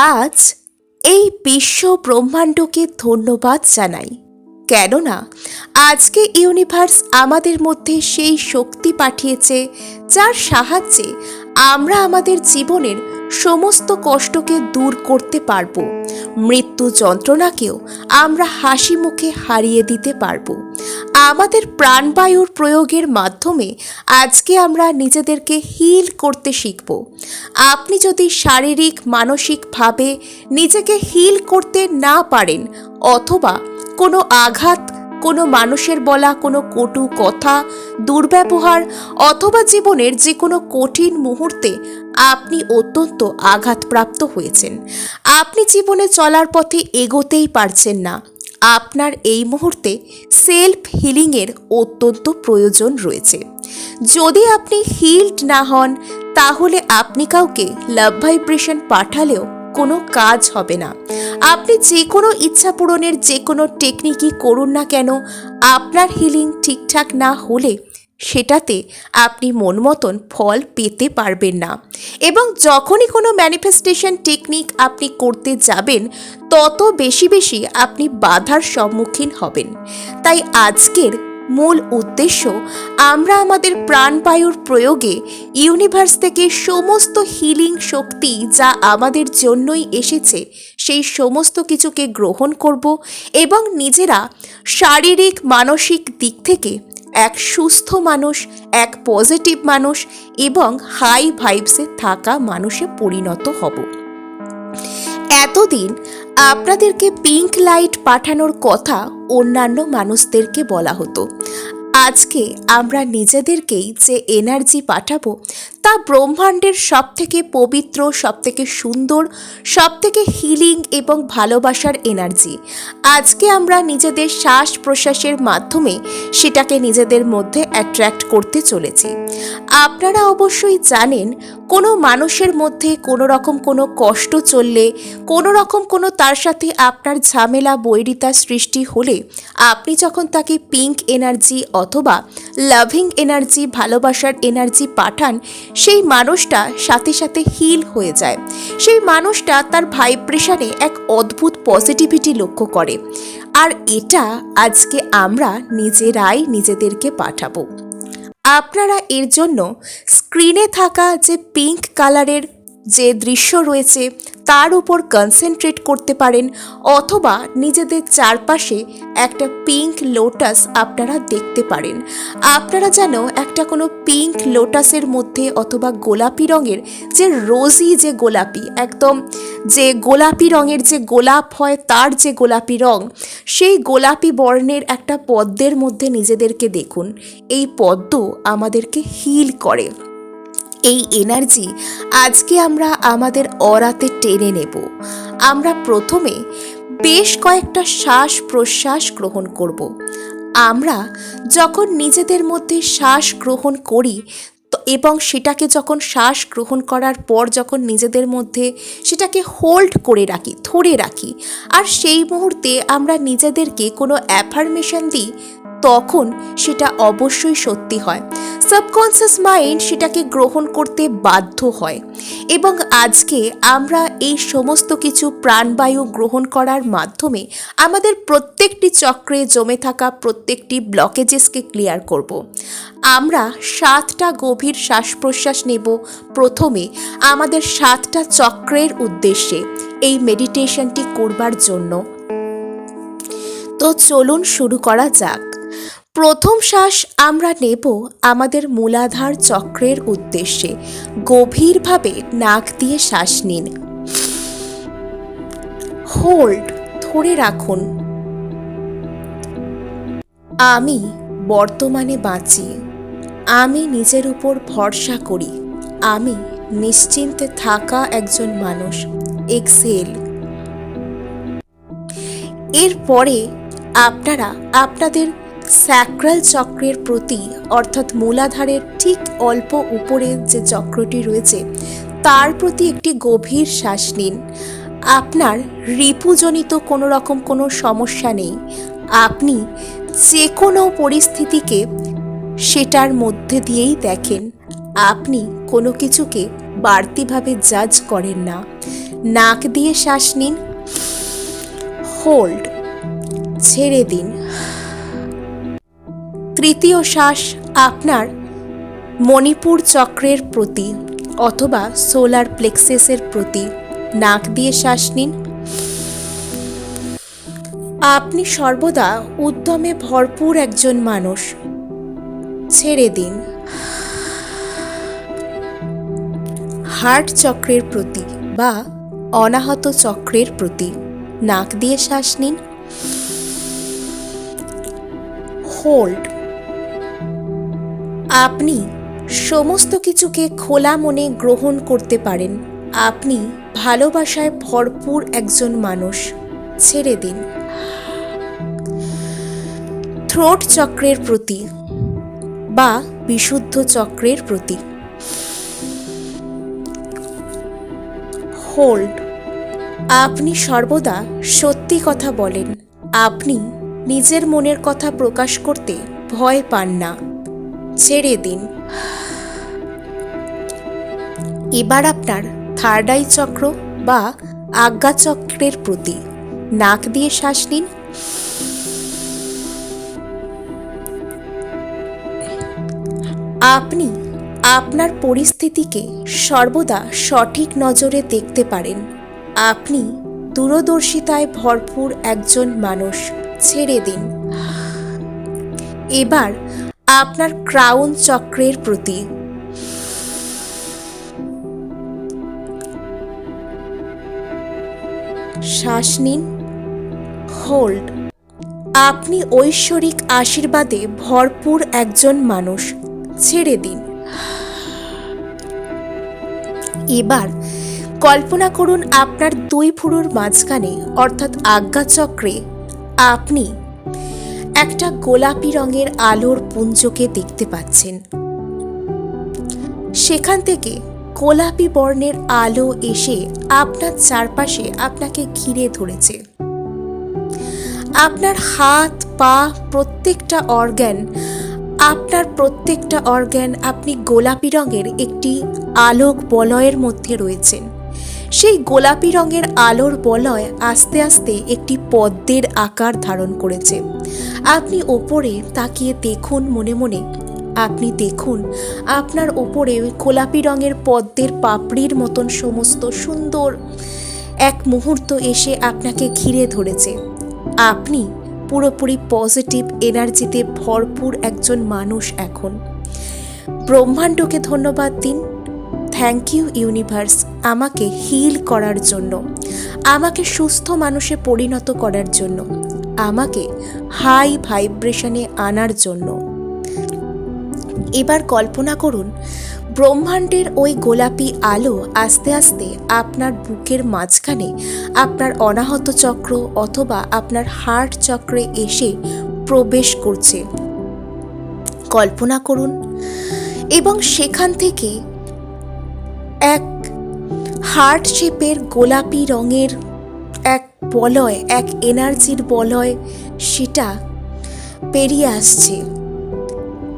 আজ এই বিশ্ব ব্রহ্মাণ্ডকে ধন্যবাদ জানাই। কেননা, আজকে ইউনিভার্স আমাদের মধ্যে সেই শক্তি পাঠিয়েছে, যার সাহায্যে আমরা আমাদের জীবনের সমস্ত কষ্টকে দূর করতে পারব। মৃত্যু যন্ত্রণাকেও আমরা হাসি মুখে হারিয়ে দিতে পারব। আমাদের প্রাণবায়ুর প্রয়োগের মাধ্যমে আজকে আমরা নিজেদেরকে হিল করতে শিখব। আপনি যদি শারীরিক, মানসিকভাবে নিজেকে হিল করতে না পারেন অথবা কোনো আঘাত, কোনো মানুষের বলা, কোনো কটু কথা, দুর্ব্যবহার অথবা জীবনের যে কোনো কঠিন মুহূর্তে আপনি অত্যন্ত আঘাতপ্রাপ্ত হয়েছেন। আপনি জীবনে চলার পথে এগোতেই পারছেন না। আপনার এই মুহূর্তে সেলফ হিলিংয়ের অত্যন্ত প্রয়োজন রয়েছে। যদি আপনি হিল্ড না হন, তাহলে আপনি কাউকে লাভ ভাইব্রেশন পাঠালেও কোনো কাজ হবে না। আপনি যে কোনো ইচ্ছা পূরণের যে কোনো টেকনিকই করুন না কেন, আপনার হিলিং ঠিকঠাক না হলে সেটাতে আপনি মন মতন ফল পেতে পারবেন না। এবং যখনই কোনো ম্যানিফেস্টেশন টেকনিক আপনি করতে যাবেন, তত বেশি বেশি আপনি বাধার সম্মুখীন হবেন। তাই আজকের মূল উদ্দেশ্য, আমরা আমাদের প্রাণবায়ুর প্রয়োগে ইউনিভার্স থেকে সমস্ত হিলিং শক্তি যা আমাদের জন্যই এসেছে, সেই সমস্ত কিছুকে গ্রহণ করব এবং নিজেরা শারীরিক, মানসিক দিক থেকে এক সুস্থ মানুষ, এক পজিটিভ মানুষ এবং হাই ভাইবসে থাকা মানুষে পরিণত হব। এতদিন আপনাদেরকে পিঙ্ক লাইট পাঠানোর কথা অন্যান্য মানুষদেরকে বলা হতো। আজকে আমরা নিজেদেরকেই যে এনার্জি পাঠাবো তা ব্রহ্মাণ্ডের সবথেকে পবিত্র, সবথেকে সুন্দর, সবথেকে হিলিং এবং ভালোবাসার এনার্জি আজকে আমরা নিজেদের শ্বাস প্রশ্বাসের মাধ্যমে সেটাকে নিজেদের মধ্যে অ্যাট্রাক্ট করতে চলেছি। আপনারা অবশ্যই জানেন কোনো মানুষের মধ্যে কোনো রকম কোনো কষ্ট চললে, কোনো রকম কোনো তার সাথে আপনার ঝামেলা, বৈরিতা সৃষ্টি হলে আপনি যখন তাকে পিঙ্ক এনার্জি অথবা লাভিং এনার্জি ভালোবাসার এনার্জি পাঠান, সেই মানুষটা সাথে সাথে হিল হয়ে যায়। সেই মানুষটা তার ভাইব্রেশনে এক অদ্ভুত পজিটিভিটি লক্ষ্য করে। আর এটা আজকে আমরা নিজেরাই নিজেদেরকে পাঠাবো। আপনারা এর জন্য স্ক্রিনে থাকা যে পিঙ্ক কালারের যে দৃশ্য রয়েছে তার উপর কনসেন্ট্রেট করতে পারেন অথবা নিজেদের চারপাশে একটা পিঙ্ক লোটাস আপনারা দেখতে পারেন। আপনারা যেন একটা কোনো পিঙ্ক লোটাসের মধ্যে অথবা গোলাপি রঙের যে রোজি যে গোলাপি, একদম যে গোলাপি রঙের যে গোলাপ হয় তার যে গোলাপি রং, সেই গোলাপি বর্ণের একটা পদ্মের মধ্যে নিজেদেরকে দেখুন। এই পদ্ম আমাদেরকে হিল করে। এই এনার্জি আজকে আমরা আমাদের অরাতে টেনে নেব। আমরা প্রথমে বেশ কয়েকটা শ্বাস প্রশ্বাস গ্রহণ করব। আমরা যখন নিজেদের মধ্যে শ্বাস গ্রহণ করি এবং সেটাকে যখন শ্বাস গ্রহণ করার পর যখন নিজেদের মধ্যে সেটাকে হোল্ড করে রাখি, ধরে রাখি, আর সেই মুহূর্তে আমরা নিজেদেরকে কোনো অ্যাফার্মেশন দিই তখন সেটা অবশ্যই সত্যি হয়। সাবকনসিয়াস মাইন্ড সেটাকে গ্রহণ করতে বাধ্য হয়। এবং আজকে আমরা এই সমস্ত কিছু প্রাণবায়ু গ্রহণ করার মাধ্যমে আমাদের প্রত্যেকটি চক্রে জমে থাকা প্রত্যেকটি ব্লকেজেসকে ক্লিয়ার করব। আমরা সাতটা গভীর শ্বাস প্রশ্বাস নেব প্রথমে আমাদের সাতটা চক্রের উদ্দেশ্যে এই মেডিটেশনটি করবার জন্য। তো চলুন শুরু করা যাক। প্রথম শ্বাস আমরা নেব আমাদের মূলাধার চক্রের উদ্দেশ্যে। গভীরভাবে নাক দিয়ে শ্বাস নিন। হোল্ড ধরে রাখুন। আমি বর্তমানে বাঁচি। আমি নিজের উপর ভরসা করি। আমি নিশ্চিন্তে থাকা একজন মানুষ। এক্সেল এরপরে আপনারা আপনাদের স্যাক্রাল চক্রের প্রতি, অর্থাৎ মূলাধারের ঠিক অল্প উপরে যে চক্রটি রয়েছে, তার প্রতি একটি গভীর শ্বাস নিন। আপনার রিপুজনিত কোনো রকম কোনো সমস্যা নেই। আপনি যে কোনো পরিস্থিতিকে সেটার মধ্যে দিয়েই দেখেন। আপনি কোনো কিছুকে বাড়তিভাবে জাজ করেন না। নাক দিয়ে শ্বাস নিন। হোল্ড ছেড়ে দিন। তৃতীয় শ্বাস আপনার মণিপুর চক্রের প্রতি অথবা সোলার প্লেক্সেসের প্রতি। নাক দিয়ে শ্বাস নিন। আপনি সর্বদা উদ্যমে ভরপুর একজন মানুষ। ছেড়ে দিন। হার্ট চক্রের প্রতি বা অনাহত চক্রের প্রতি। নাক দিয়ে শ্বাস নিন। হোল্ড। আপনি সমস্ত কিছুকে খোলা মনে গ্রহণ করতে পারেন। আপনি ভালোবাসায় ভরপুর একজন মানুষ। ছেড়ে দিন। থ্রোট চক্রের প্রতি বা বিশুদ্ধ চক্রের প্রতি। হোল্ড। আপনি সর্বদা সত্যি কথা বলেন। আপনি নিজের মনের কথা প্রকাশ করতে ভয় পান না। ছেড়ে দিন। এবার আপনার থার্ড আই চক্র বা আজ্ঞা চক্রের প্রতি নাক দিয়ে শ্বাস নিন। আপনি আপনার পরিস্থিতিকে সর্বদা সঠিক নজরে দেখতে পারেন। আপনি দূরদর্শিতায় ভরপুর একজন মানুষ, ছেড়ে দিন। এবার আপনার ক্রাউন চক্রের প্রতি। শ্বাস নিন, হোল্ড। আপনি ঐশ্বরিক আশীর্বাদে ভরপুর একজন মানুষ, ছেড়ে দিন। এবার কল্পনা করুন আপনার দুই ফুরুর মাঝখানে, অর্থাৎ আজ্ঞা চক্রে আপনি একটা গোলাপি রঙের আলোর পুঞ্জকে দেখতে পাচ্ছেন। সেখান থেকে গোলাপি বর্ণের আলো এসে আপনার চারপাশে আপনাকে ঘিরে ধরেছে। আপনার হাত, পা, প্রত্যেকটা অর্গ্যান আপনার প্রত্যেকটা অর্গ্যান আপনি গোলাপি রঙের একটি আলোক বলয়ের মধ্যে রয়েছেন। সেই গোলাপি রঙের আলোর বলয় আস্তে আস্তে একটি পদ্মের আকার ধারণ করেছে। আপনি ওপরে তাকিয়ে দেখুন মনে মনে। আপনি দেখুন, আপনার ওপরে গোলাপি রঙের পদ্মের পাপড়ির মতন সমস্ত সুন্দর এক মুহূর্ত এসে আপনাকে ঘিরে ধরেছে। আপনি পুরোপুরি পজিটিভ এনার্জিতে ভরপুর একজন মানুষ এখন। ব্রহ্মাণ্ডকে ধন্যবাদ দিন। থ্যাংক ইউ ইউনিভার্স, আমাকে হিল করার জন্য। আমাকে সুস্থ মানুষে পরিণত করার জন্য। আমাকে হাই ভাইব্রেশনে আনার জন্য। এবার কল্পনা করুন, ব্রহ্মাণ্ডের ওই গোলাপি আলো আস্তে আস্তে আপনার বুকের মাঝখানে আপনার অনাহত চক্র অথবা আপনার হার্ট চক্রে এসে প্রবেশ করছে। কল্পনা করুন, এবং সেখান থেকে এক হার্ট শেপের গোলাপি রঙের এক বলয়, এক এনার্জির বলয় সেটা পেরিয়ে আসছে।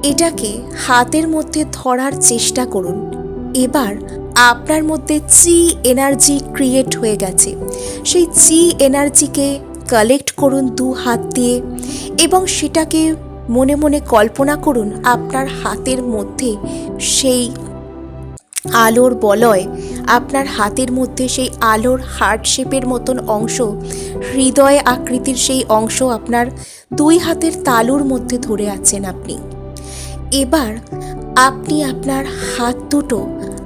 এটাকে হাতের মধ্যে ধরার চেষ্টা করুন। এবার আপনার মধ্যে চি এনার্জি ক্রিয়েট হয়ে গেছে। সেই চি এনার্জিকে কালেক্ট করুন দু হাত দিয়ে এবং সেটাকে মনে মনে কল্পনা করুন আপনার হাতের মধ্যে সেই আলোর বলয়, আপনার হাতের মধ্যে সেই আলোর হার্ট শেপের মতন অংশ, হৃদয় আকৃতির সেই অংশ আপনার দুই হাতের তালুর মধ্যে ধরে আছেন আপনি। এবার আপনি আপনার হাত দুটো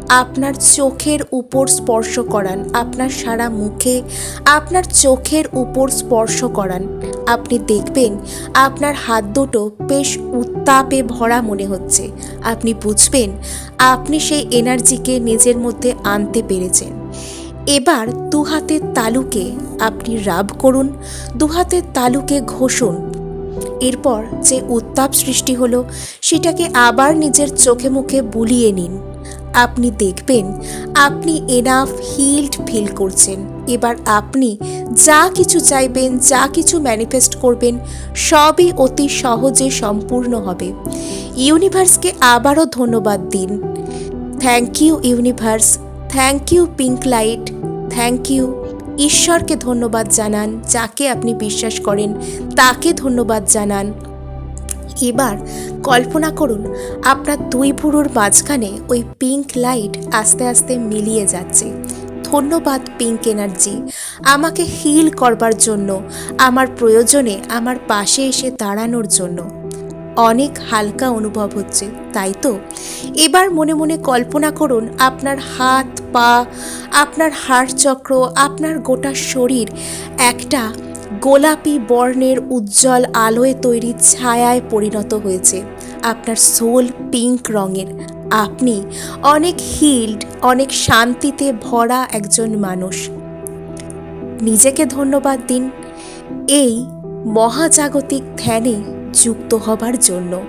আপনার চোখের উপর স্পর্শ করান, আপনার সারা মুখে আপনার চোখের উপর স্পর্শ করান। আপনি দেখবেন আপনার হাত দুটো বেশ উত্তাপে ভরা মনে হচ্ছে। আপনি বুঝবেন আপনি সেই এনার্জিকে নিজের মধ্যে আনতে পেরেছেন। এবার দু হাতের তালুকে আপনি রাব করুন দু হাতের তালুকে ঘষুন। এরপর যে উত্তাপ সৃষ্টি হলো, সেটাকে আবার নিজের চোখে মুখে বুলিয়ে নিন। আপনি দেখবেন আপনি এনাফ হিল্ড ফিল করছেন। এবার আপনি যা কিছু চাইবেন, যা কিছু ম্যানিফেস্ট করবেন, সবই অতি সহজে সম্পূর্ণ হবে। ইউনিভার্সকে আবারও ধন্যবাদ দিন। Thank you universe thank you pink light thank you ঈশ্বরকে ধন্যবাদ জানান, যাকে আপনি বিশ্বাস করেন, তাকে ধন্যবাদ জানান। এবার কল্পনা করুন, আপনার দুই ভুরুর মাঝখানে ওই পিঙ্ক লাইট আস্তে আস্তে মিলিয়ে যাচ্ছে। ধন্যবাদ পিঙ্ক এনার্জি আমাকে হিল করবার জন্য, আমার প্রয়োজনে আমার পাশে এসে দাঁড়ানোর জন্য। অনেক হালকা অনুভব হচ্ছে, তাই তো? এবার মনে মনে কল্পনা করুন, আপনার হাত, পা, আপনার হাড় চক্র আপনার গোটা শরীর একটা গোলাপি বর্ণের উজ্জ্বল আলোয় তৈরি ছায়ায় পরিণত হয়েছে। আপনার সোল পিঙ্ক রঙের। আপনি অনেক হিল্ড, অনেক শান্তিতে ভরা একজন মানুষ। নিজেকে ধন্যবাদ দিন। এই মহাজাগতিক ধ্যানে যুক্ত হবার জন্য।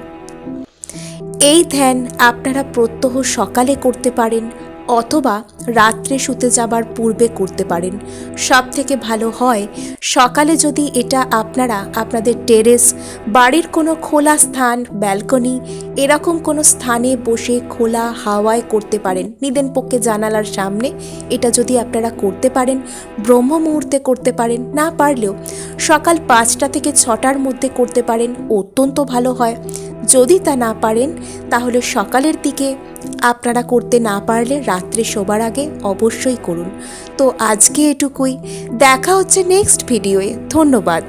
এই ধ্যান আপনারা প্রত্যহ সকালে করতে পারেন অথবা রাত্রে শুতে যাবার পূর্বে করতে পারেন। সব থেকে ভালো হয়, সকালে যদি এটা আপনারা, আপনাদের টেরেস, বাড়ির কোনো খোলা স্থান, ব্যালকনি, এরকম কোনো স্থানে বসে খোলা হাওয়ায় করতে পারেন। নিদেন পক্ষে জানালার সামনে এটা যদি আপনারা করতে পারেন, ব্রহ্ম মুহূর্তে করতে পারেন, না পারলেও সকাল পাঁচটা থেকে ছটার মধ্যে করতে পারেন, অত্যন্ত ভালো হয়। যদি তা না পারেন, তাহলে সকালের দিকে আপনারা করতে না পারলে রাত্রে শোবার আগে অবশ্যই করুন। তো আজকে এটুকুই। দেখা হচ্ছে নেক্সট ভিডিওয়ে ধন্যবাদ।